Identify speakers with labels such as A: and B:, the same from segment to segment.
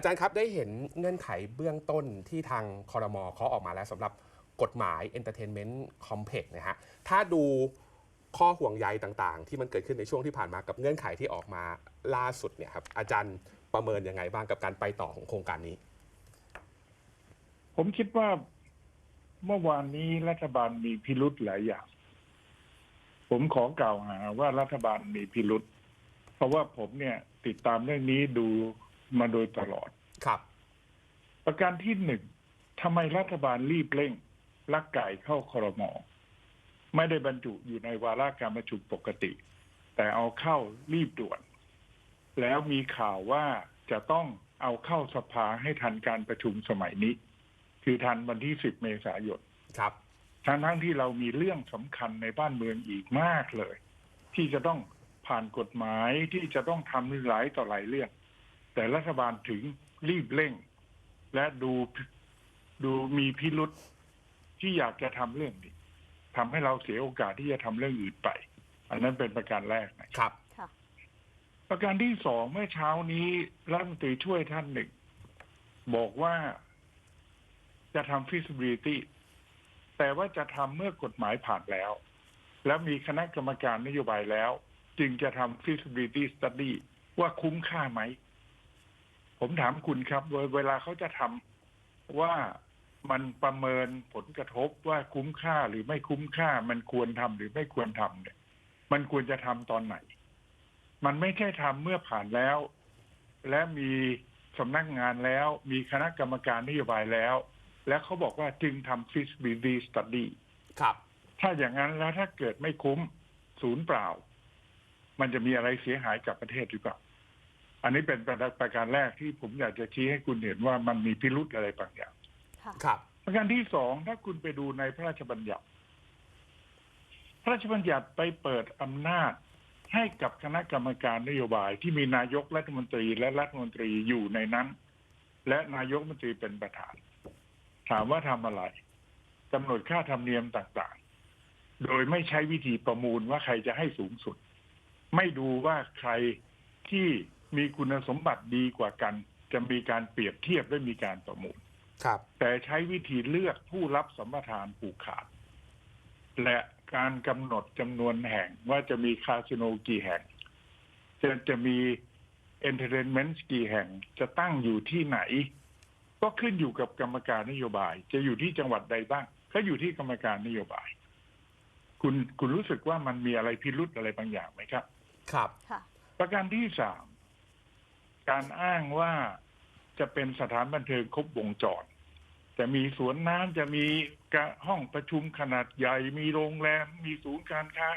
A: อาจารย์ครับได้เห็นเงื่อนไขเบื้องต้นที่ทางคอรมอเขาออกมาแล้วสำหรับกฎหมาย Entertainment Complex นะฮะถ้าดูข้อห่วงใยต่างๆ ที่มันเกิดขึ้นในช่วงที่ผ่านมากับเงื่อนไขที่ออกมาล่าสุดเนี่ยครับอาจารย์ประเมินยังไงบ้างกับการไปต่อของโครงการนี้
B: ผมคิดว่าเมื่อวานนี้รัฐบาลมีพิรุธหลายอย่าง ผมขอกล่าวหาว่ารัฐบาลมีพิรุธเพราะว่าผมเนี่ยติดตามเรื่องนี้ดู มาโดยตลอด
A: ครับ
B: ประการที่หนึ่งทำไมรัฐบาลรีบเร่งลักไก่เข้าครมไม่ได้บรรจุอยู่ในวาระการประชุมปกติ แต่เอาเข้ารีบด่วน แล้วมีข่าวว่าจะต้องเอาเข้าสภาให้ทันการประชุมสมัยนี้ คือทันวันที่10เมษายน
A: ครับ
B: ทั้งทั้งที่เรามีเรื่องสำคัญในบ้านเมืองอีกมากเลย ที่จะต้องผ่านกฎหมายที่จะต้องทำหลายต่อหลายเรื่อง แต่รัฐบาลถึงรีบเร่ง และดูดูมีพิรุษที่อยากจะทำเรื่องนี้ทำให้เราเสียโอกาสที่จะทำเรื่องอื่นไป อันนั้นเป็นประการแรกนะ
A: ครับ
C: ค่ะ
B: ประการที่สองเมื่อเช้านี้รัฐมนตรีช่วยท่านหนึ่ง บอกว่าจะทำ feasibility แต่ว่าจะทำเมื่อกฎหมายผ่านแล้ว แล้วมีคณะกรรมการนโยบายแล้ว จึงจะทำ feasibility study ว่าคุ้มค่าไหม ผมถามคุณครับโดยเวลาเขาจะทำว่ามันประเมินผลกระทบว่าคุ้มค่าหรือไม่คุ้มค่า มันควรทำหรือไม่ควรทำเนี่ย มันควรจะทำตอนไหน มันไม่ใช่ทำเมื่อผ่านแล้ว และมีสำนักงานแล้ว มีคณะกรรมการนโยบายแล้ว แล้วเขาบอกว่าจึงทำ feasibility study
A: ครับ
B: ถ้าอย่างนั้นแล้วถ้าเกิดไม่คุ้มศูนย์เปล่า มันจะมีอะไรเสียหายกับประเทศหรือเปล่า อันนี้เป็นประการแรกที่ผมอยากจะชี้ให้คุณเห็นว่ามันมีพิรุธอะไรบางอย่าง
C: ค่ะ
A: ครับ
B: ประการที่สองถ้าคุณไปดูในพระราชบัญญัติ พระราชบัญญัติไปเปิดอำนาจให้กับคณะกรรมการนโยบายที่มีนายกรัฐมนตรีและรัฐมนตรีอยู่ในนั้น และนายกรัฐมนตรีเป็นประธาน ถามว่าทำอะไรกำหนดค่าธรรมเนียมต่างๆ โดยไม่ใช้วิธีประมูลว่าใครจะให้สูงสุด ไม่ดูว่าใครที่ มีคุณสมบัติดีกว่ากัน จะมีการเปรียบเทียบและมีการประมูล
A: ครับ
B: แต่ใช้วิธีเลือกผู้รับสัมปทานผูกขาด และการกำหนดจำนวนแห่งว่าจะมีคาสิโนกี่แห่ง จะจะมีเอนเตอร์เทนเมนต์กี่แห่งจะตั้งอยู่ที่ไหน ก็ขึ้นอยู่กับกรรมการนโยบาย จะอยู่ที่จังหวัดใดบ้าง ก็อยู่ที่กรรมการนโยบาย คุณคุณรู้สึกว่ามันมีอะไรพิรุธอะไรบางอย่างไหมครับ
A: ครับ
C: ค่ะ
B: ประการที่สาม การอ้างว่าจะเป็นสถานบันเทิงครบวงจร จะมีสวนน้ำจะมีห้องประชุมขนาดใหญ่ มีโรงแรม มีศูนย์การค้า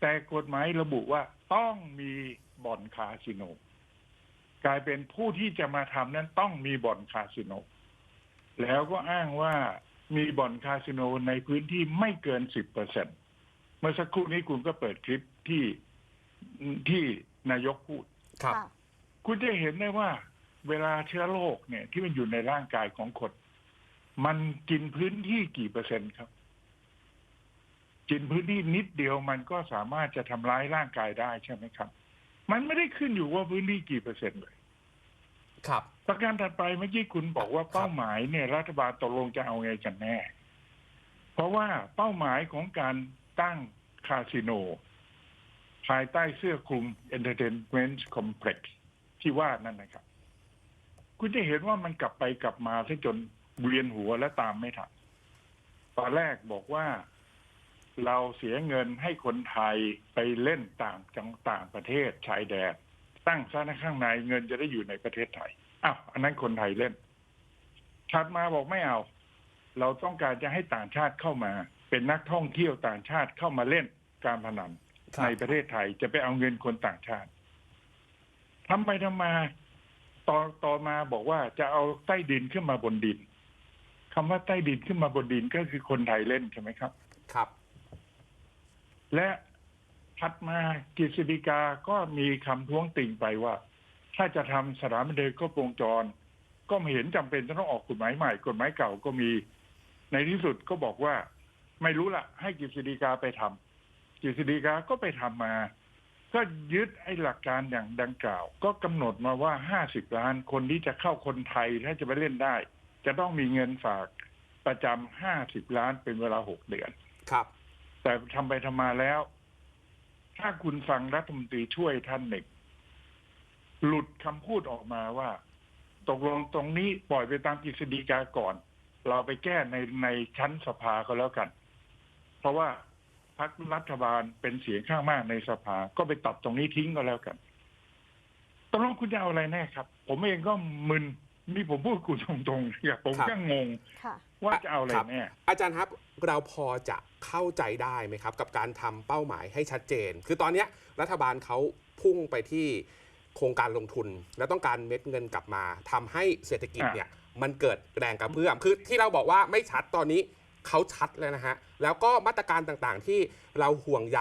B: แต่กฎหมายระบุว่าต้องมีบ่อนคาสิโน กลายเป็นผู้ที่จะมาทำนั้นต้องมีบ่อนคาสิโน แล้วก็อ้างว่ามีบ่อนคาสิโนในพื้นที่ไม่เกินสิบเปอร์เซ็นเมื่อสักครู่นี้คุณก็เปิดคลิปที่ที่นายกพูด
A: ครับ
C: ค่ะ
B: คุณจะเห็นได้ว่า เวลาเชื้อโรคเนี่ย ที่มันอยู่ในร่างกายของคน มันกินพื้นที่กี่เปอร์เซ็นต์ครับ กินพื้นที่นิดเดียวมันก็สามารถจะทำร้ายร่างกายได้ใช่ไหมครับ มันไม่ได้ขึ้นอยู่ว่าพื้นที่กี่เปอร์เซ็นต์เลย
A: ครับ
B: ประการถัดไปเมื่อกี้คุณบอกว่า
A: ครับ
B: เป้าหมายเนี่ย รัฐบาลตกลงจะเอาไงกันแน่ เพราะว่าเป้าหมายของการตั้งคาสิโน ภายใต้เสื้อคลุม Entertainment Complex ที่ว่านั่นนะครับ คุณจะเห็นว่ามันกลับไปกลับมาซะจนเวียนหัวและตามไม่ทันตอนแรกบอกว่าเราเสียเงินให้คนไทยไปเล่นต่างจังต่างประเทศชายแดนตั้งซะในข้างในเงินจะได้อยู่ในประเทศไทยอ้าวอันนั้นคนไทยเล่นถัดมาบอกไม่เอา เราต้องการจะให้ต่างชาติเข้ามา เป็นนักท่องเที่ยวต่างชาติเข้ามาเล่นการพนัน
A: ครับ
B: ในประเทศไทยจะไปเอาเงินคนต่างชาติ ทำไปทำมาต่อต่อมาบอกว่าจะเอาใต้ดินขึ้นมาบนดินคำว่าใต้ดินขึ้นมาบนดินก็คือคนไทยเล่นใช่ไหมครับ
A: ครับ
B: และถัดมากฤษฎีกาก็มีคำท้วงติ่งไปว่า ถ้าจะทำสถานบันเทิงครบวงจร ก็ไม่เห็นจำเป็นจะต้องออกกฎหมายใหม่กฎหมายเก่าก็มี ในที่สุดก็บอกว่า ไม่รู้ละให้กฤษฎีกาไปทำกฤษฎีกาก็ไปทำมา ก็ยึดไอ้หลักการอย่างดังกล่าว ก็กำหนดมาว่าห้าสิบล้านคนที่จะเข้าคนไทยถ้าจะไปเล่นได้ จะต้องมีเงินฝากประจำห้าสิบล้านเป็นเวลาหกเดือน
A: ครับ
B: แต่ทำไปทำมาแล้ว ถ้าคุณฟังรัฐมนตรีช่วยท่านหนึ่ง หลุดคำพูดออกมาว่า ตกลงตรงนี้ปล่อยไปตามกฤษฎีกาก่อน เราไปแก้ในในชั้นสภาก็แล้วกัน เพราะว่า พรรครัฐบาลเป็นเสียงข้างมากในสภา ก็ไปตัดตรงนี้ทิ้งก็แล้วกันตกลงคุณจะเอาอะไรแน่ครับ ผมเองก็มึนนี่ผมพูดคุณตรงๆนะครับผม
A: ครับ
B: ก็งง
C: ค่ะ
B: ว่าจะเอาอะไร
A: ครับ
B: แน่
A: อาจารย์ครับเราพอจะเข้าใจได้ไหมครับ กับการทำเป้าหมายให้ชัดเจน คือตอนเนี้ยรัฐบาลเขาพุ่งไปที่โครงการลงทุน แล้วต้องการเม็ดเงินกลับมาทำให้เศรษฐกิจ
B: อะ
A: เนี่ยมันเกิดแรงกระเพื่อมคือที่เราบอกว่าไม่ชัดตอนนี้ เขาชัดแล้วนะฮะ แล้วก็มาตรการต่างๆ ที่เราห่วงใย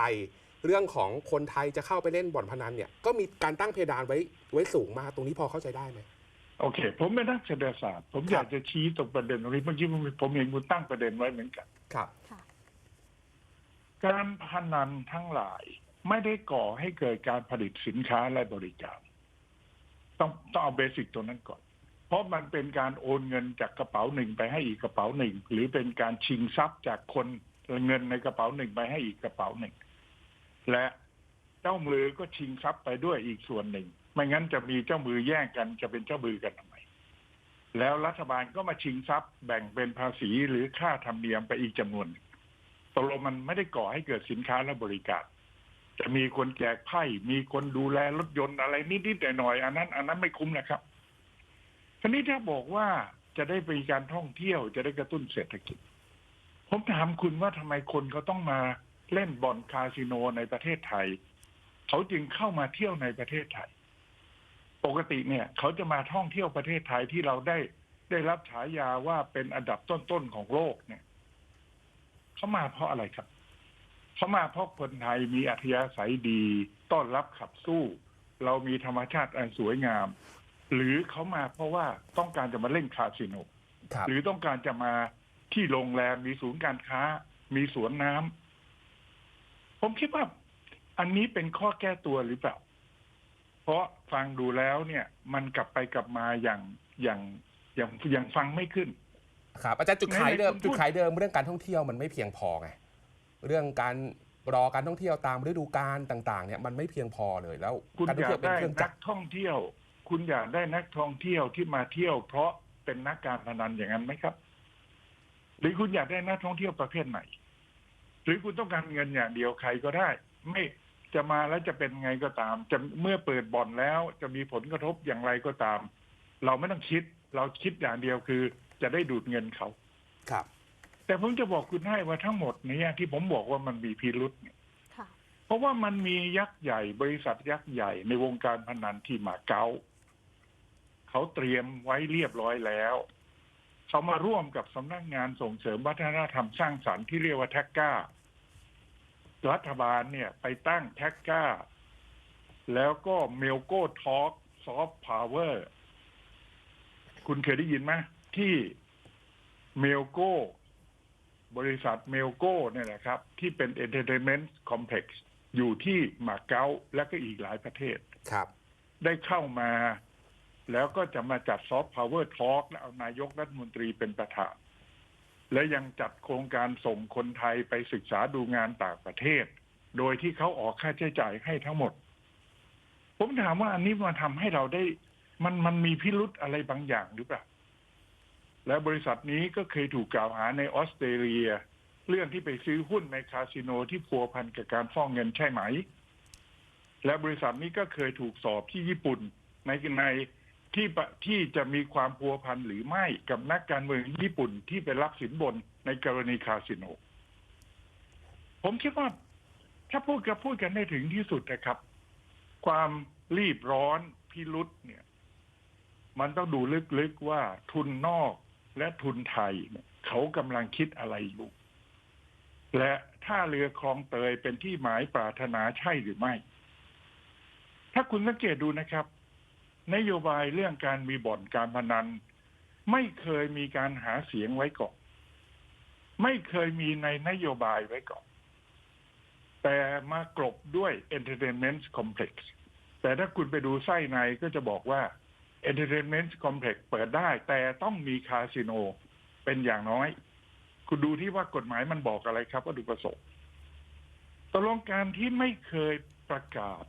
A: เรื่องของคนไทยจะเข้าไปเล่นบ่อนพนันเนี่ย ก็มีการตั้งเพดานไว้ไว้สูงมากตรงนี้พอเข้าใจได้ไหม
B: โอเค ผมเป็นนักเศรษฐศาสตร์ ผม
A: ครับ
B: อยากจะชี้ตรงประเด็นตรงนี้เมื่อกี้ผมผมเห็นคุณตั้งประเด็นไว้เหมือนกัน
A: ครับ
C: ค่ะ
B: การพนันทั้งหลายไม่ได้ก่อให้เกิดการผลิตสินค้าและบริการ ต้องต้องเอาเบสิกตัวนั้นก่อน เพราะมันเป็นการโอนเงินจากกระเป๋าหนึ่งไปให้อีกกระเป๋าหนึ่ง หรือเป็นการชิงทรัพย์จากคนเงินในกระเป๋าหนึ่งไปให้อีกกระเป๋าหนึ่ง และเจ้ามือก็ชิงทรัพย์ไปด้วยอีกส่วนหนึ่ง ไม่งั้นจะมีเจ้ามือแย่งกันจะเป็นเจ้ามือกันทำไมแล้วรัฐบาลก็มาชิงทรัพย์แบ่งเป็นภาษีหรือค่าธรรมเนียมไปอีกจำนวนตกลงมันไม่ได้ก่อให้เกิดสินค้าและบริการ จะมีคนแจกไพ่มีคนดูแลรถยนต์อะไรนิดๆหน่อยๆอันนั้น อันนั้นไม่คุ้มนะครับ ทีนี้ถ้าบอกว่าจะได้มีการท่องเที่ยวจะได้กระตุ้นเศรษฐกิจ ผมถามคุณว่าทำไมคนเขาต้องมาเล่นบ่อนคาสิโนในประเทศไทย เขาจึงเข้ามาเที่ยวในประเทศไทย ปกติเนี่ย เขาจะมาท่องเที่ยวประเทศไทยที่เราได้ได้รับฉายาว่าเป็นอันดับต้นๆของโลกเนี่ย เขามาเพราะอะไรครับ เขามาเพราะคนไทยมีอัธยาศัยดี ต้อนรับขับสู้ เรามีธรรมชาติอันสวยงาม หรือเขามาเพราะว่าต้องการจะมาเล่นคาสิโน
A: ครับ
B: หรือต้องการจะมาที่โรงแรมมีศูนย์การค้า มีสวนน้ำผมคิดว่าอันนี้เป็นข้อแก้ตัวหรือเปล่า เพราะฟังดูแล้วเนี่ย มันกลับไปกลับมาอย่างอย่างอย่างอย่างฟังไม่ขึ้น
A: ครับอาจารย์จุดขายเดิม
B: ไหนๆคุณพูด
A: จุดขายเดิมเรื่องการท่องเที่ยวมันไม่เพียงพอไงเรื่องการรอการท่องเที่ยวตามฤดูกาลต่าง ๆ เนี่ยมันไม่เพียงพอเลยแล้ว
B: คุณ
A: การท่
B: อ
A: อง
B: ยา
A: เที่ย
B: ก
A: วเป็น
B: ได้
A: เครื่อง
B: นั
A: จั
B: ก
A: กร
B: ท่องเที่ยว คุณอยากได้นักท่องเที่ยวที่มาเที่ยว เพราะเป็นนักการพนันอย่างนั้นไหมครับ หรือคุณอยากได้นักท่องเที่ยวประเภทไหน หรือคุณต้องการเงินอย่างเดียวใครก็ได้ ไม่จะมาแล้วจะเป็นไงก็ตาม จะเมื่อเปิดบ่อนแล้ว จะมีผลกระทบอย่างไรก็ตาม เราไม่ต้องคิด เราคิดอย่างเดียวคือ จะได้ดูดเงินเขา
A: ครับ
B: แต่ผมจะบอกคุณให้ว่าทั้งหมดเนี้ที่ผมบอกว่ามันมีพิรุษเนี่ย
C: ค่ะ
B: เพราะว่ามันมียักษ์ใหญ่ บริษัทยักษ์ใหญ่ในวงการพนันที่มาเก๊า เขาเตรียมไว้เรียบร้อยแล้วเขามาร่วมกับสำนักงานส่งเสริมวัฒนธรรมสร้างสรรค์ที่เรียกว่าแท็กก้ารัฐบาลเนี่ยไปตั้งแท็กก้า แล้วก็เมลโก้ทอ k ซอฟต์พาวเวอร์คุณเคยได้ยินไหมที่เมลโก้บริษัทเมลโก้เนี่ยนะครับ ที่เป็น Entertainment Complex อยู่ที่มาเก๊าและก็อีกหลายประเทศ
A: ครับ
B: ได้เข้ามา แล้วก็จะมาจัดซอฟต์พาวเวอร์ทอ k และเอานายกรัฐมนตรีเป็นประธาน และยังจัดโครงการส่งคนไทยไปศึกษาดูงานต่างประเทศ โดยที่เขาออกค่าใช้จ่ายให้ทั้งหมด ผมถามว่าอันนี้มาทำให้เราได้ มันมันมีพิรุธอะไรบางอย่างหรือเปล่า และบริษัทนี้ก็เคยถูกกล่าวหาในออสเตรเลีย เรื่องที่ไปซื้อหุ้นในคาสิโนที่พัวพันกับการฟ้องเงินใช่ไหม และบริษัทนี้ก็เคยถูกสอบที่ญี่ปุ่นในใน ที่ที่จะมีความพัวพันหรือไม่กับนักการเมืองญี่ปุ่นที่ไปรับสินบนในกรณีคาสิโน ผมคิดว่า ถ้าพูดกันพูดกันได้ถึงที่สุดนะครับ ความรีบร้อนพิรุษเนี่ย มันต้องดูลึกๆว่าทุนนอกและทุนไทยเนี่ยเขากำลังคิดอะไรอยู่ และท่าเรือคลองเตยเป็นที่หมายปรารถนาใช่หรือไม่ ถ้าคุณสังเกตดูนะครับ นโยบายเรื่องการมีบ่อนการพนัน ไม่เคยมีการหาเสียงไว้ก่อน ไม่เคยมีในนโยบายไว้ก่อน แต่มากลบด้วย entertainment complex แต่ถ้าคุณไปดูไส้ในก็จะบอกว่า entertainment complex เปิดได้ แต่ต้องมีคาสิโนเป็นอย่างน้อย คุณดูที่ว่ากฎหมายมันบอกอะไรครับวัตถุประสงค์ตกลงการที่ไม่เคยประกาศ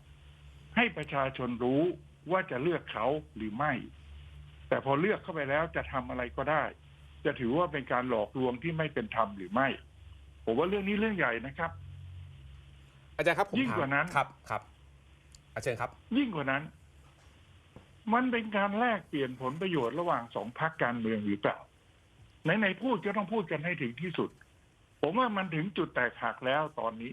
B: ให้ประชาชนรู้ ว่าจะเลือกเขาหรือไม่ แต่พอเลือกเข้าไปแล้วจะทำอะไรก็ได้ จะถือว่าเป็นการหลอกลวงที่ไม่เป็นธรรมหรือไม่ ผมว่าเรื่องนี้เรื่องใหญ่นะครับ
A: อาจารย์ครับผม
B: ยิ่ง
A: ถม
B: กว่านั้น
A: ครับครับ อาจารย์ครับ
B: ยิ่งกว่านั้น มันเป็นการแลกเปลี่ยนผลประโยชน์ระหว่างสองพรรคการเมืองหรือเปล่าไหนๆพูดก็ต้องพูดกันให้ถึงที่สุด ผมว่ามันถึงจุดแตกหักแล้วตอนนี้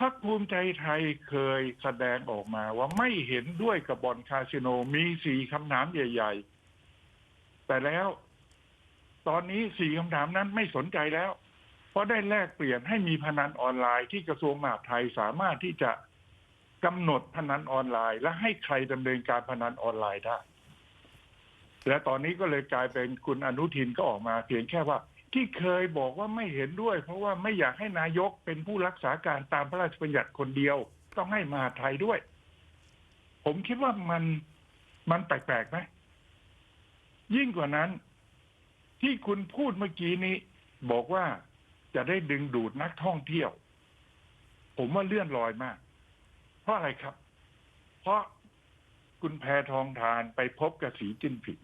B: พรรคภูมิใจไทยเคยแสดงออกมาว่าไม่เห็นด้วยกับบอลคาสิโนมีสี่คำถามใหญ่ ๆ แต่แล้ว ตอนนี้สี่คำถามนั้นไม่สนใจแล้ว เพราะได้แลกเปลี่ยนให้มีพนันออนไลน์ที่กระทรวงมหาดไทยสามารถที่จะกำหนดพนันออนไลน์ และให้ใครดำเนินการพนันออนไลน์ได้และตอนนี้ก็เลยกลายเป็นคุณอนุทินก็ออกมาเพียงแค่ว่า ที่เคยบอกว่าไม่เห็นด้วย เพราะว่าไม่อยากให้นายกเป็นผู้รักษาการตามพระราชบัญญัติคนเดียว ต้องให้มหาไทยด้วย ผมคิดว่ามันมันแปลกๆไหมยิ่งกว่านั้น ที่คุณพูดเมื่อกี้นี้ บอกว่าจะได้ดึงดูดนักท่องเที่ยว ผมว่าเลื่อนลอยมาก เพราะอะไรครับ เพราะคุณแพทองทานไปพบกับสีจิ้นผิง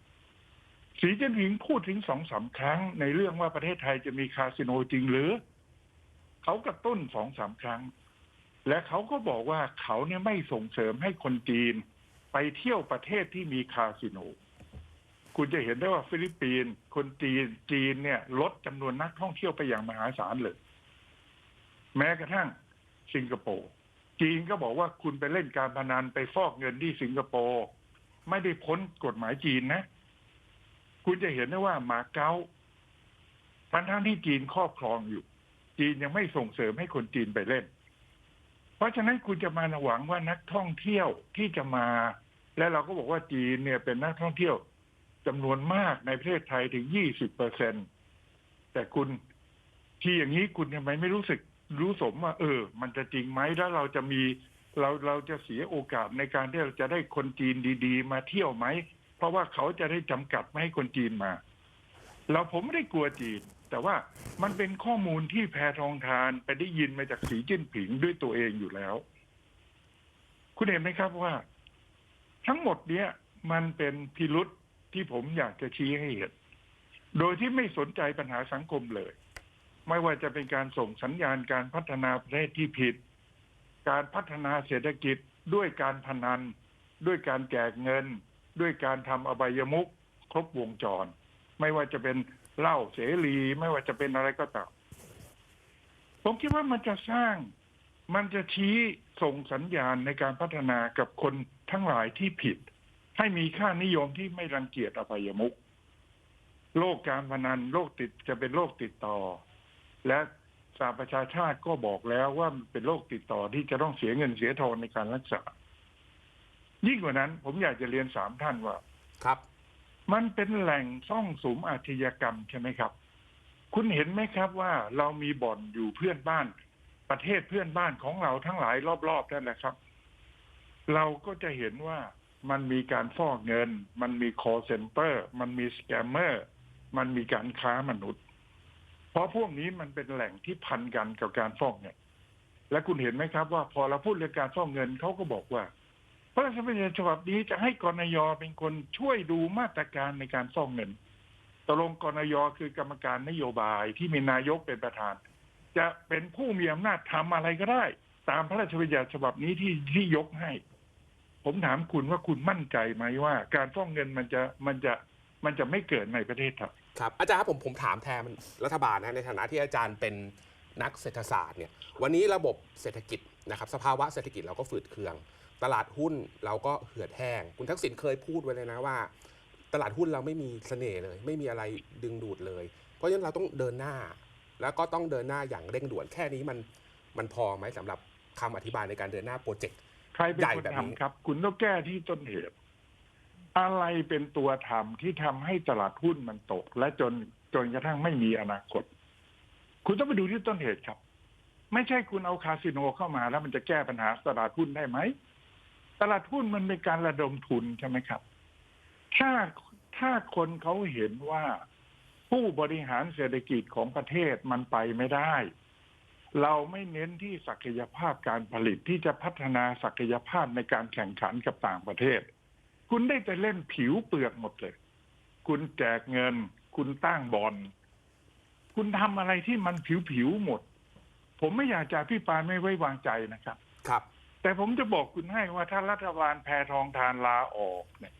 B: สีจิ้นผิงพูดถึงสองสามครั้ง ในเรื่องว่าประเทศไทยจะมีคาสิโนจริงหรือ เขากระตุ้นสองสามครั้ง และเขาก็บอกว่าเขาเนี่ยไม่ส่งเสริมให้คนจีน ไปเที่ยวประเทศที่มีคาสิโน คุณจะเห็นได้ว่าฟิลิปปินส์คนจีนจีนเนี่ย ลดจำนวนนักท่องเที่ยวไปอย่างมหาศาลเลย แม้กระทั่งสิงคโปร์จีนก็บอกว่าคุณไปเล่นการพนันไปฟอกเงินที่สิงคโปร์ไม่ได้พ้นกฎหมายจีนนะ คุณจะเห็นได้ว่ามาเก๊าทั้งทั้งที่จีนครอบครองอยู่ จีนยังไม่ส่งเสริมให้คนจีนไปเล่น เพราะฉะนั้นคุณจะมาหวังว่านักท่องเที่ยวที่จะมา และเราก็บอกว่าจีนเนี่ยเป็นนักท่องเที่ยวจำนวนมากในประเทศไทยถึงยี่สิบเปอร์เซ็นตแต่คุณที่อย่างนี้คุณทำไมไม่รู้สึกรู้สมว่า เออ มันจะจริงไหมแล้วเราจะมีเราเราจะเสียโอกาสในการที่เราจะได้คนจีนดี ๆ มาเที่ยวไหม เพราะว่าเขาจะได้จำกัดไม่ให้คนจีนมา เราผมไม่ได้กลัวจีน แต่ว่ามันเป็นข้อมูลที่แพทองทานไปได้ยินมาจากสีจิ้นผิงด้วยตัวเองอยู่แล้ว คุณเห็นไหมครับว่า ทั้งหมดเนี้ยมันเป็นพิรุษที่ผมอยากจะชี้ให้เห็น โดยที่ไม่สนใจปัญหาสังคมเลย ไม่ว่าจะเป็นการส่งสัญญาณการพัฒนาประเทศที่ผิด การพัฒนาเศรษฐกิจด้วยการพนัน ด้วยการแจกเงิน ด้วยการทำอบายมุขครบวงจร ไม่ว่าจะเป็นเหล้าเสรี ไม่ว่าจะเป็นอะไรก็ตามผมคิดว่ามันจะสร้าง มันจะชี้ส่งสัญญาณในการพัฒนากับคนทั้งหลายที่ผิด ให้มีค่านิยมที่ไม่รังเกียจอภัยมุขโรคการพนันโรคติดจะเป็นโรคติดต่อ และสหประชาชาติก็บอกแล้วว่ามันเป็นโรคติดต่อที่จะต้องเสียเงินเสียทองในการรักษา ยิ่งกว่านั้น ผมอยากจะเรียนสามท่านว่า
A: ครับ
B: มันเป็นแหล่งซ่องสุมอาชญากรรมใช่ไหมครับ คุณเห็นไหมครับว่าเรามีบ่อนอยู่เพื่อนบ้าน ประเทศเพื่อนบ้านของเราทั้งหลายรอบๆนั่นแหละครับ เราก็จะเห็นว่ามันมีการฟอกเงิน มันมี call center มันมีสแกมเมอร์ มันมีการค้ามนุษย์ เพราะพวกนี้มันเป็นแหล่งที่พันกันกับการฟอกเงิน และคุณเห็นไหมครับว่าพอเราพูดเรื่องการฟอกเงินเขาก็บอกว่า พระราชบัญญัติฉบับนี้จะให้กรนยเป็นคนช่วยดูมาตรการในการฟอกเงินตกลงกรนยคือกรรมการนโยบายที่มีนายกเป็นประธาน จะเป็นผู้มีอำนาจทำอะไรก็ได้ ตามพระราชบัญญัติฉบับนี้ที่ที่ยกให้ ผมถามคุณว่าคุณมั่นใจไหมว่า การฟอกเงินมันจะมันจะมันจะไม่เกิดในประเทศไทย
A: ครับอาจารย์ครับผมผมถามแทนรัฐบาลนะในฐานะที่อาจารย์เป็นนักเศรษฐศาสตร์เนี่ยวันนี้ระบบเศรษฐกิจนะครับ สภาวะเศรษฐกิจเราก็ฝืดเคือง ตลาดหุ้นเราก็เหือดแห้ง คุณทักษิณเคยพูดไว้เลยนะว่า ตลาดหุ้นเราไม่มีเสน่ห์เลย ไม่มีอะไรดึงดูดเลย เพราะฉะนั้นเราต้องเดินหน้า แล้วก็ต้องเดินหน้าอย่างเร่งด่วนแค่นี้มันมันพอไหมสำหรับคำอธิบายในการเดินหน้าโปรเจกต์
B: ใครเป็น
A: ใหญ่
B: คน
A: แบบนี้
B: ทำครับ คุณต้องแก้ที่ต้นเหตุ อะไรเป็นตัวทำที่ทำให้ตลาดหุ้นมันตก และจนจนกระทั่งไม่มีอนาคต คุณต้องไปดูที่ต้นเหตุครับ ไม่ใช่คุณเอาคาสิโนเข้ามาแล้วมันจะแก้ปัญหาตลาดหุ้นได้ไหม ตลาดหุ้นมันเป็นการระดมทุนใช่ไหมครับ ถ้าถ้าคนเขาเห็นว่าผู้บริหารเศรษฐกิจของประเทศมันไปไม่ได้ เราไม่เน้นที่ศักยภาพการผลิตที่จะพัฒนาศักยภาพในการแข่งขันกับต่างประเทศ คุณได้แต่เล่นผิวเปลือกหมดเลย คุณแจกเงิน คุณตั้งบอลคุณทำอะไรที่มันผิวๆหมด ผมไม่อยากจะพี่ปรายไม่ไว้วางใจนะครับ
A: ครับ
B: แต่ผมจะบอกคุณให้ว่าถ้ารัฐบาลแพทองทานลาออกเนี่ย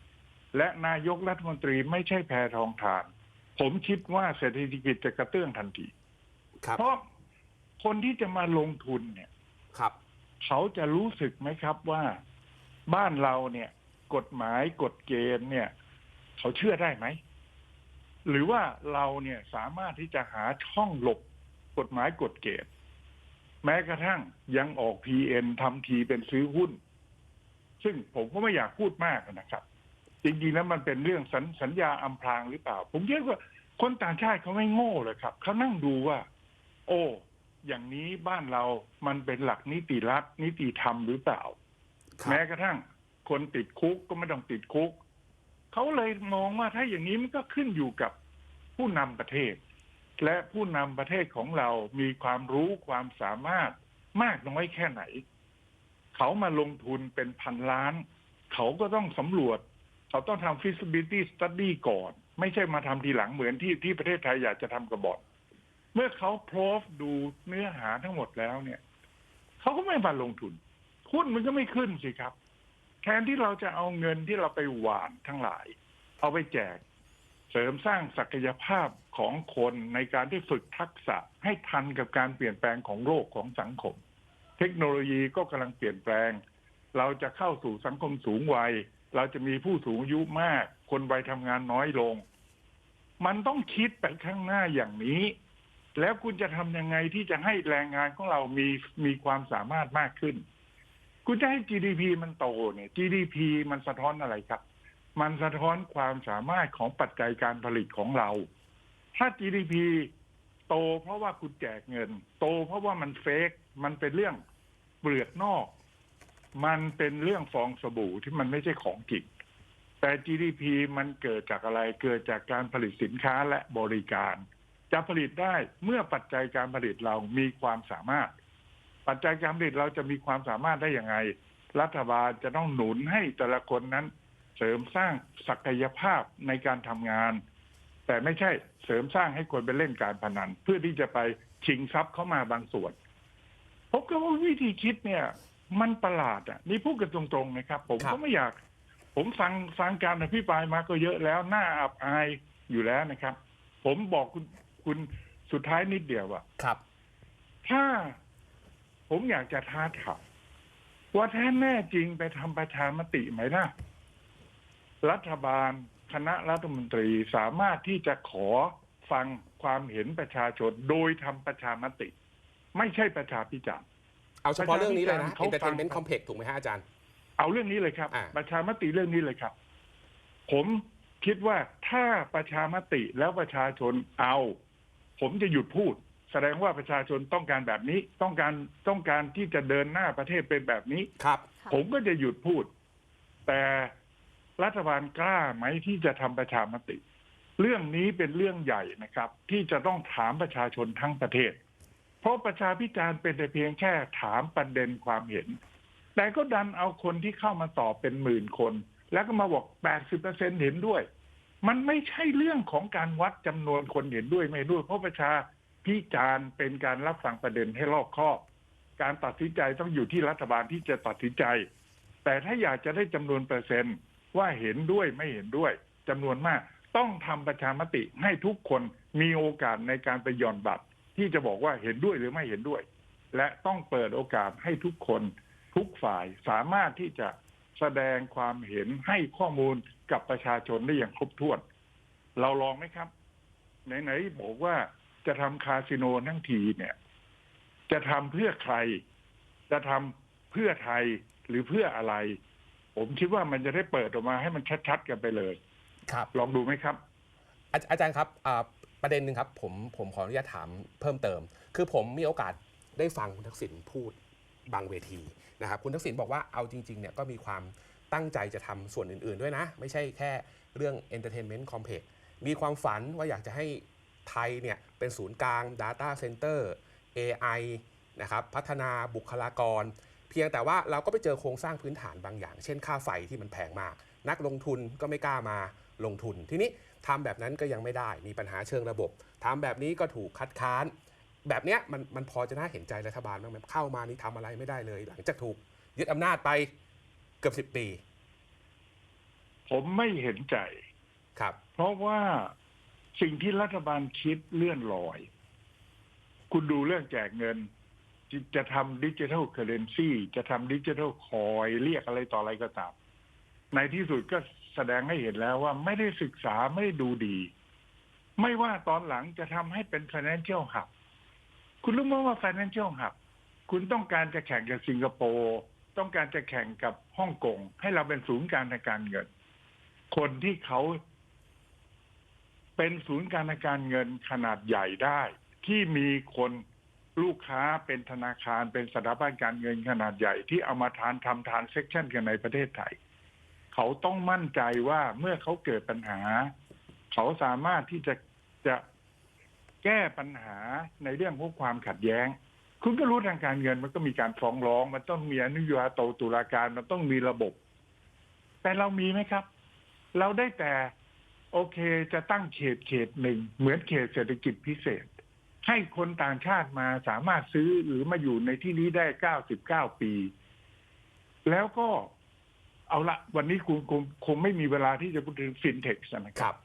B: และนายกรัฐมนตรีไม่ใช่แพทองทาน ผมคิดว่าเศรษฐกิจจะกระเตื้องทันที
A: ครับ
B: เพราะคนที่จะมาลงทุนเนี่ย
A: ครับ
B: เขาจะรู้สึกไหมครับว่าบ้านเราเนี่ย กฎหมายกฎเกณฑ์เนี่ย เขาเชื่อได้ไหม หรือว่าเราเนี่ยสามารถที่จะหาช่องหลบกฎหมายกฎเกณฑ์ แม้กระทั่งยังออก PN ทำทีเป็นซื้อหุ้น ซึ่งผมก็ไม่อยากพูดมากนะครับ จริงๆแล้วมันเป็นเรื่องสัญสัญญาอำพรางหรือเปล่า ผมคิดว่าคนต่างชาติเขาไม่โง่เลยครับเขานั่งดูว่า โอ้อย่างนี้บ้านเรามันเป็นหลักนิติรัฐนิติธรรมหรือเปล่า
A: ครับ
B: แม้กระทั่งคนติดคุกก็ไม่ต้องติดคุก เขาเลยมองว่าถ้าอย่างนี้มันก็ขึ้นอยู่กับผู้นำประเทศ และผู้นำประเทศของเรามีความรู้ความสามารถมากน้อยแค่ไหน เขามาลงทุนเป็นพันล้าน เขาก็ต้องสำรวจ เขาต้องทำ feasibility study ก่อน ไม่ใช่มาทำทีหลังเหมือนที่ที่ประเทศไทยอยากจะทำกับบอดเมื่อเขาพรอฟดูเนื้อหาทั้งหมดแล้วเนี่ย เขาก็ไม่มาลงทุนหุ้นมันก็ไม่ขึ้นสิครับ แทนที่เราจะเอาเงินที่เราไปหวานทั้งหลาย เอาไปแจก เสริมสร้างศักยภาพ ของคนในการที่ฝึกทักษะให้ทันกับการเปลี่ยนแปลงของโลกของสังคม เทคโนโลยีก็กำลังเปลี่ยนแปลง เราจะเข้าสู่สังคมสูงวัย เราจะมีผู้สูงอายุมาก คนวัยทำงานน้อยลง มันต้องคิดไปข้างหน้าอย่างนี้ แล้วคุณจะทำยังไงที่จะให้แรงงานของเรามีมีความสามารถมากขึ้น คุณจะให้ GDP มันโตเนี่ย GDP มันสะท้อนอะไรครับ มันสะท้อนความสามารถของปัจจัยการผลิตของเรา ถ้า GDP โตเพราะว่าคุณแจกเงิน โตเพราะว่ามันเฟกมันเป็นเรื่องเปลือกนอก มันเป็นเรื่องฟองสบู่ที่มันไม่ใช่ของจริงแต่ GDP มันเกิดจากอะไรเกิดจากการผลิตสินค้าและบริการ จะผลิตได้เมื่อปัจจัยการผลิตเรามีความสามารถ ปัจจัยการผลิตเราจะมีความสามารถได้อย่างไรรัฐบาลจะต้องหนุนให้แต่ละคนนั้น เสริมสร้างศักยภาพในการทำงาน แต่ไม่ใช่เสริมสร้างให้คนไปเล่นการพนัน เพื่อที่จะไปชิงทรัพย์เข้ามาบางส่วนผมก็ว่าวิธีคิดเนี่ย มันประหลาดอะนี่พูดกันตรงๆนะครับ ผม
A: ครั
B: ก็
A: บ
B: ไม่อยาก ผมฟังฟังการอภิปรายมาก็เยอะแล้วน่าอับอายอยู่แล้วนะครับ ผมบอกคุณคุณสุดท้ายนิดเดียวว่า
A: ครับ
B: ถ้าผมอยากจะท้าทายว่าแท้แน่จริงไปทำประชามติไหมล่ะรัฐบาล คณะรัฐมนตรีสามารถที่จะขอฟังความเห็นประชาชนโดยทำประชามติ ไม่ใช่ประชาพิจารณ์
A: เอาเฉพาะเรื่องนี้เลยนะ
B: เขาฟัง
A: entertainment complex ถูกไหมฮะอาจารย์
B: เอาเรื่องนี้เลยครับ
A: อ่า
B: ประชามติเรื่องนี้เลยครับ ผมคิดว่าถ้าประชามติแล้วประชาชนเอา ผมจะหยุดพูด แสดงว่าประชาชนต้องการแบบนี้ต้องการต้องการที่จะเดินหน้าประเทศเป็นแบบนี้
A: ครับ
C: ค่ะ
B: ผมก็จะหยุดพูด แต่ รัฐบาลกล้าไหมที่จะทำประชามติ เรื่องนี้เป็นเรื่องใหญ่นะครับ ที่จะต้องถามประชาชนทั้งประเทศ เพราะประชาพิจารณ์เป็นแต่เพียงแค่ถามประเด็นความเห็น แต่ก็ดันเอาคนที่เข้ามาตอบเป็นหมื่นคน แล้วก็มาบอก 80%เห็นด้วย มันไม่ใช่เรื่องของการวัดจำนวนคนเห็นด้วยไม่ด้วย เพราะประชาพิจารณ์เป็นการรับฟังประเด็นให้รอบคอบ การตัดสินใจต้องอยู่ที่รัฐบาลที่จะตัดสินใจ แต่ถ้าอยากจะได้จำนวนเปอร์เซ็นต์ ว่าเห็นด้วยไม่เห็นด้วยจำนวนมาก ต้องทำประชามติให้ทุกคนมีโอกาสในการไปหย่อนบัตร ที่จะบอกว่าเห็นด้วยหรือไม่เห็นด้วย และต้องเปิดโอกาสให้ทุกคนทุกฝ่ายสามารถที่จะแสดงความเห็นให้ข้อมูลกับประชาชนได้อย่างครบถ้วน เราลองไหมครับ ไหนๆบอกว่าจะทำคาสิโนทั้งทีเนี่ย จะทำเพื่อใคร จะทำเพื่อไทยหรือเพื่ออะไร ผมคิดว่ามันจะได้เปิดออกมาให้มันชัดๆกันไปเลย
A: ครับ
B: ลองดูไหมครับ
A: อาอาจารย์ครับอ่าประเด็นหนึ่งครับผมผมขออนุญาตถามเพิ่มเติม คือผมมีโอกาสได้ฟังคุณทักษิณพูดบางเวทีนะครับ คุณทักษิณบอกว่าเอาจริงๆเนี่ยก็มีความตั้งใจจะทำส่วนอื่นๆด้วยนะ ไม่ใช่แค่เรื่อง Entertainment Complex มีความฝันว่าอยากจะให้ไทยเนี่ยเป็นศูนย์กลาง Data Center AI นะครับพัฒนาบุคลากร เพียงแต่ว่าเราก็ไปเจอโครงสร้างพื้นฐานบางอย่าง เช่นค่าไฟที่มันแพงมาก นักลงทุนก็ไม่กล้ามาลงทุน ทีนี้ทำแบบนั้นก็ยังไม่ได้ มีปัญหาเชิงระบบทำแบบนี้ก็ถูกคัดค้าน แบบเนี้ยมันมันพอจะน่าเห็นใจรัฐบาลบ้างไหมเข้ามานี่ทำอะไรไม่ได้เลย หลังจากถูกยึดอำนาจไปเกือบสิบ10ปี
B: ผมไม่เห็นใจ
A: ครับ
B: เพราะว่าสิ่งที่รัฐบาลคิดเลื่อนลอย คุณดูเรื่องแจกเงิน จะทำดิจิทัลเคอร์เรนซีจะทำดิจิทัลคอยเรียกอะไรต่ออะไรก็ตาม ในที่สุดก็แสดงให้เห็นแล้วว่าไม่ได้ศึกษาไม่ได้ดูดี ไม่ว่าตอนหลังจะทำให้เป็น financial hub คุณรู้ไหมว่า financial hub คุณต้องการจะแข่งกับสิงคโปร์ต้องการจะแข่งกับฮ่องกงให้เราเป็นศูนย์กางทางการเงิน คนที่เขาเป็นศูนย์การทางการเงินขนาดใหญ่ได้ ที่มีคน ลูกค้าเป็นธนาคารเป็นสถาบันการเงินขนาดใหญ่ที่เอามาทานทำทานเซ็กชันกันในประเทศไทย เขาต้องมั่นใจว่าเมื่อเขาเกิดปัญหา เขาสามารถที่จะจะแก้ปัญหาในเรื่องของความขัดแย้ง คุณก็รู้ทางการเงินมันก็มีการฟ้องร้อง มันต้องมีอนุญาโตตุลาการมันต้องมีระบบ แต่เรามีไหมครับ เราได้แต่ โอเคจะตั้งเขตเขตหนึ่งเหมือนเขตเศรษฐกิจพิเศษ ให้คนต่างชาติมาสามารถซื้อหรือมาอยู่ในที่นี้ได้เก้าสิบเก้าปี แล้วก็เอาละวันนี้คุณคงคงไม่มีเวลาที่จะพูดถึงฟินเทคนะค
A: ครับรับ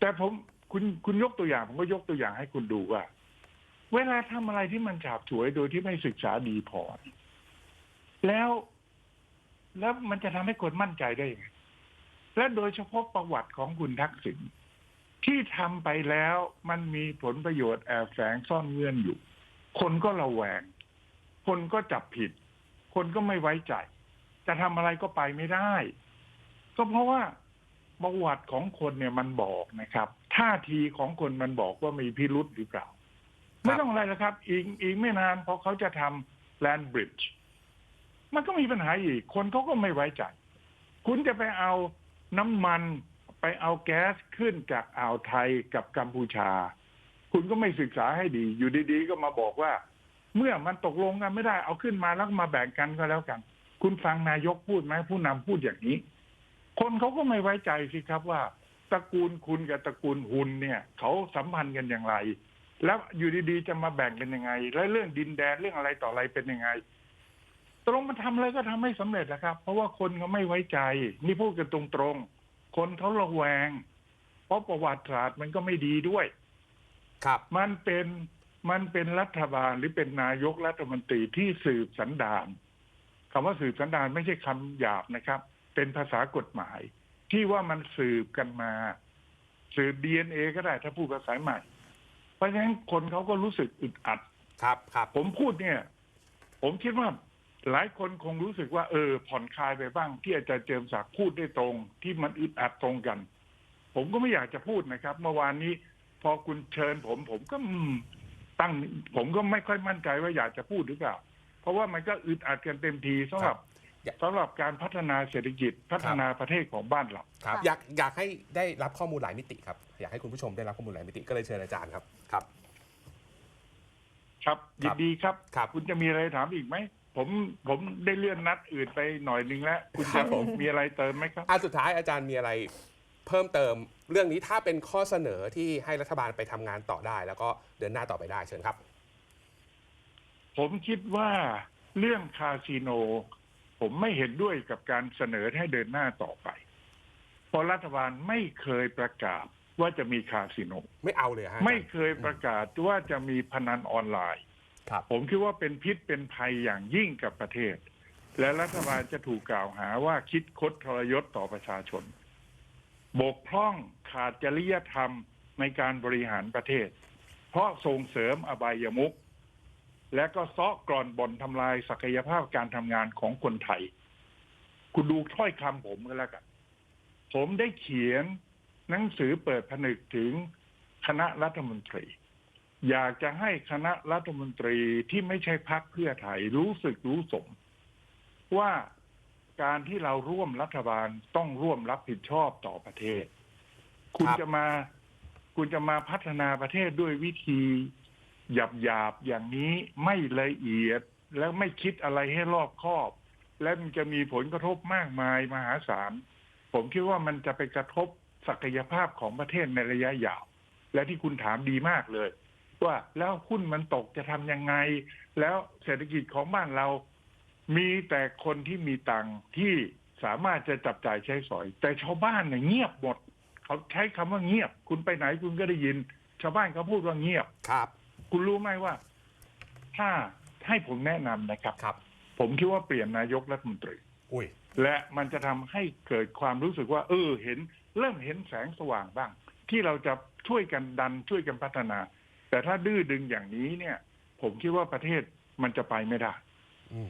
B: แต่ผมคุณคุณยกตัวอย่าง ผมก็ยกตัวอย่างให้คุณดูว่า เวลาทำอะไรที่มันฉาบฉวยโดยที่ไม่ศึกษาดีพอ แล้ว แล้วมันจะทำให้คนมั่นใจได้ยังไงและโดยเฉพาะประวัติของคุณทักษิณ ที่ทำไปแล้วมันมีผลประโยชน์แอบแฝงซ่อนเงื่อนอยู่ คนก็ระแวง คนก็จับผิด คนก็ไม่ไว้ใจ จะทำอะไรก็ไปไม่ได้ ก็เพราะว่าประวัติของคนเนี่ยมันบอกนะครับท่าทีของคนมันบอกว่ามีพิรุษหรือเปล่า ไม่ต้องอะไรแล้วครับ อีกอีกไม่นานพอเขาจะทำแลนบริดจ์มันก็มีปัญหาอีก คนเขาก็ไม่ไว้ใจ คุณจะไปเอาน้ำมัน ไปเอาแก๊สขึ้นจากอ่าวไทยกับกัมพูชา คุณก็ไม่ศึกษาให้ดี อยู่ดีๆ ก็มาบอกว่า เมื่อมันตกลงกันไม่ได้เอาขึ้นมาแล้วมาแบ่งกันก็แล้วกัน คุณฟังนายกพูดไหมผู้นำพูดอย่างนี้ คนเขาก็ไม่ไว้ใจสิครับว่าตระกูลคุณกับตระกูลหุนเนี่ยเขาสัมพันธ์กันอย่างไร แล้วอยู่ดีๆ จะมาแบ่งกันยังไง และเรื่องดินแดนเรื่องอะไรต่ออะไรเป็นยังไงตกลงมันทำอะไรก็ทำไม่สำเร็จนะครับ เพราะว่าคนเขาไม่ไว้ใจ นี่พูดกันตรงๆ คนเขาระแวง เพราะประวัติศาสตร์มันก็ไม่ดีด้วย
A: ครับ
B: มันเป็นมันเป็นรัฐบาลหรือเป็นนายกรัฐมนตรีที่สืบสันดานคำว่าสืบสันดานไม่ใช่คำหยาบนะครับ เป็นภาษากฎหมาย ที่ว่ามันสืบกันมา สืบดีเอ็นเอก็ได้ถ้าพูดภาษาใหม่ เพราะฉะนั้นคนเขาก็รู้สึกอึดอัด
A: ครับครับ
B: ผมพูดเนี่ย ผมคิดว่า หลายคนคงรู้สึกว่าเออ ผ่อนคลายไปบ้างที่อาจารย์เจิมศักดิ์พูดได้ตรง ที่มันอึดอัดตรงกัน ผมก็ไม่อยากจะพูดนะครับ เมื่อวานนี้ พอคุณเชิญผม ผมก็อืมตั้ง ผมก็ไม่ค่อยมั่นใจว่าอยากจะพูดหรือเปล่า เพราะว่ามันก็อึดอัดกันเต็มทีสำหรับ
A: ครับ
B: สำหรับการพัฒนาเศรษฐกิจพัฒนาประเทศของบ้านเรา
A: ครับ
C: ค่ะ
A: อยากอยากให้ได้รับข้อมูลหลายมิติครับ อยากให้คุณผู้ชมได้รับข้อมูลหลายมิติก็เลยเชิญอาจารย์ครับครับ
B: ครับยินดีครับ
A: ครับ
B: คุณจะมีอะไรถามอีกไหม ผมผมได้เลื่อนนัดอื่นไปหน่อยนึงแล้ว คุณ
A: ครั
B: จะ
A: บผม
B: มีอะไรเติมไหมครับ
A: อันสุดท้ายอาจารย์มีอะไรเพิ่มเติมเรื่องนี้ถ้าเป็นข้อเสนอที่ให้รัฐบาลไปทำงานต่อได้ แล้วก็เดินหน้าต่อไปได้เชิญครับ
B: ผมคิดว่าเรื่องคาสิโน ผมไม่เห็นด้วยกับการเสนอให้เดินหน้าต่อไป เพราะรัฐบาลไม่เคยประกาศว่าจะมีคาสิโน
A: ไม่เอาเลยฮะอาจารย์
B: ไม่เคยประกาศว่าจะมีพนันออนไลน์
A: ครับ
B: ผมคิดว่าเป็นพิษเป็นภัยอย่างยิ่งกับประเทศ และรัฐบาลจะถูกกล่าวหาว่าคิดคดทรยศต่อประชาชน บกพร่องขาดจริยธรรมในการบริหารประเทศ เพราะส่งเสริมอบายมุขและก็ซ้อกร่อนบ่อนทำลายศักยภาพการทำงานของคนไทย คุณดูถ้อยคำผมก็แล้วกัน ผมได้เขียนหนังสือเปิดผนึกถึงคณะรัฐมนตรี อยากจะให้คณะรัฐมนตรีที่ไม่ใช่พักเพื่อไทยรู้สึกรู้สม ว่าการที่เราร่วมรัฐบาลต้องร่วมรับผิดชอบต่อประเทศ คุณจะมา คุณจะมาพัฒนาประเทศด้วยวิธีหยาบหยาบๆอย่างนี้ไม่ละเอียดแล้วไม่คิดอะไรให้รอบคอบ และมันจะมีผลกระทบมากมายมหาศาลผมคิดว่ามันจะไปกระทบศักยภาพของประเทศในระยะยาว และที่คุณถามดีมากเลย ว่าแล้วหุ้นมันตกจะทำยังไง แล้วเศรษฐกิจของบ้านเรา มีแต่คนที่มีตังค์ที่สามารถจะจับจ่ายใช้สอย แต่ชาวบ้านเนี่ยเงียบหมด เขาใช้คำว่าเงียบ คุณไปไหนคุณก็ได้ยิน ชาวบ้านเขาพูดว่าเงียบ
A: ครับ
B: คุณรู้ไหมว่า ถ้าให้ผมแนะนำนะครับ
A: ครับ
B: ผมคิดว่าเปลี่ยนนายกรัฐมนตรี
A: อุ้ย
B: และมันจะทำให้เกิดความรู้สึกว่า เออ เห็น เริ่มเห็นแสงสว่างบ้าง ที่เราจะช่วยกันดันช่วยกันพัฒนา แต่ถ้าดื้อดึงอย่างนี้เนี่ย ผมคิดว่าประเทศมันจะไปไม่ได้
A: อื